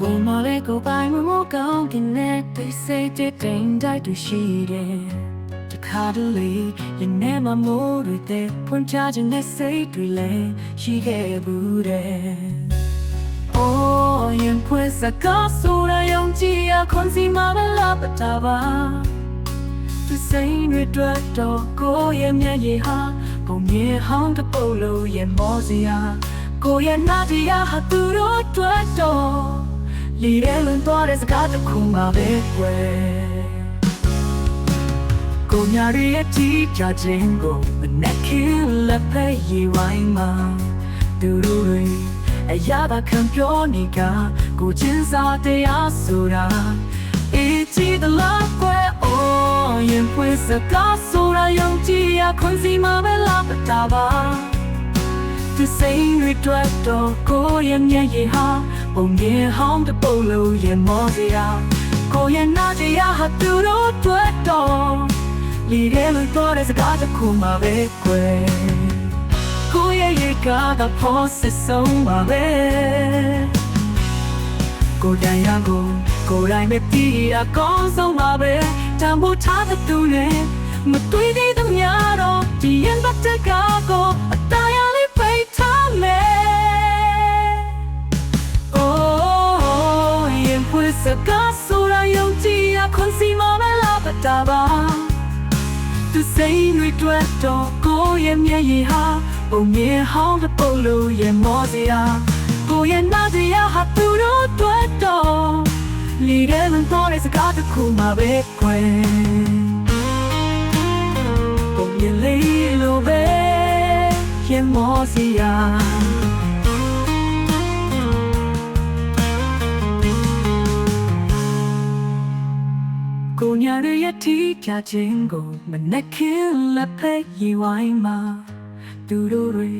ကိုပိုင်မမကောင်းခင်နဲ့သိစိတ်တဲ့တိမ်တိုက်တွေရှိတယ်တခါတလေရင်ထဲမှာမိုးတွေတဲ့ဖွင့်ချခြင်းနဲ့စိတ်တွေလည်းရှိခဲ့ဘူးတဲ့ Oh, yen pues acaso la yon chia con si ma la pataba Tu say nwe dwat do ko ye mya ye ha ko mye hong de po lo ye mo sia ko ye na ti ya ha tu ro dwat do li de lun to de saka de khu ma be kwe ကိုညာရီရဲ့တီးကြခြင်းကိုမနဲ့ခင်လက်ဖက်ရီဝိုင်းမှာသူတို့တွေအရာသာခံပြောနေကကိုချင်းစားတရားဆိုတာအေးကြည့်တဲ့လောက်ကွယ်အိုးရင်ဖွင့်စကားဆိုတာယုံကြည်ရခွင့်စီမှာပဲလာပတာပါသူစိတ်တွေတွေ့တော့ကိုရဲ့မျက်ရည်ဟာ ပုံမြင်ဟောင်းတဲ့ပုံလို့ရင်မောစရာကိုရဲ့နာတရားဟာသူတို့တွေ့တော့လီရဲလို့တော့တဲ့စကားတစ်ခုမှပဲကွယ်ကိုရဲ့ရေကားကဖို့စစ်ဆုံးပါပဲကိုတိုင်ရကိုကိုယ်တိုင်ပဲပြီးအကောင်းဆုံးပါပဲတံမိုးထားတဲ့သူနဲ့မတွေ့သေးတဲ့များတော့ဒီရင်ပတ်တဲ့ကားကို yen pues acaso la yon tia con si ma me la pataba သူစိတ်တွေတွေ့တော့ကိုယ့်ရဲ့မျက်ရည်ဟာပုံမြင်ဟောင်းတဲ့ပုံလို့ရဲ့မောစရာကိုယ့်ရဲ့နာတရားဟာသူတို့တွေ့တော့လီရဲလန်တော့တဲ့စကားတစ်ခုမှပဲခွဲပုံမြင်လေးလို့ပဲရဲ့မောစရာ ညာရရဲ့တီးပြခြင်းကိုမနဲ့ခင်လက်ဖက်ရီဝိုင်းမှာသူတို့တွေ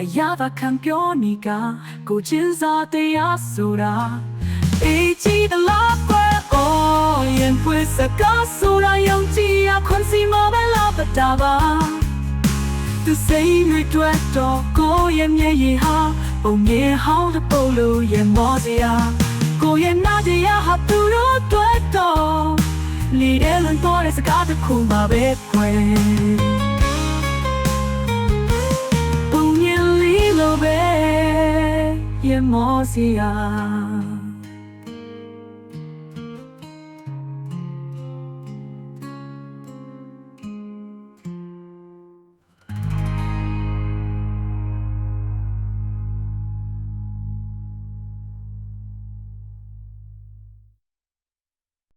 အရာသာခံပြောနေကကိုချင်းစားတရားဆိုတာအေးကြည့်တဲ့လောက်ကွယ်အိုးရင်ဖွင့်စကားဆိုတာယုံကြည်ရခွင့်စီမပဲလာပတာပါသူစိတ်တွေတွေ့တော့ကိုရဲ့မျက်ရည်ဟာပုံမြင်ဟောင်းတဲ့ပုံလို့ရဲ့မောစရာကိုရဲ့နာတရားဟာသူတို့တွေ့တော့လီရဲလွန် တော့တဲ့စကားတစ်ခုမှပဲခွဲပုံမြင်လေးလိုပဲရမောစီယာ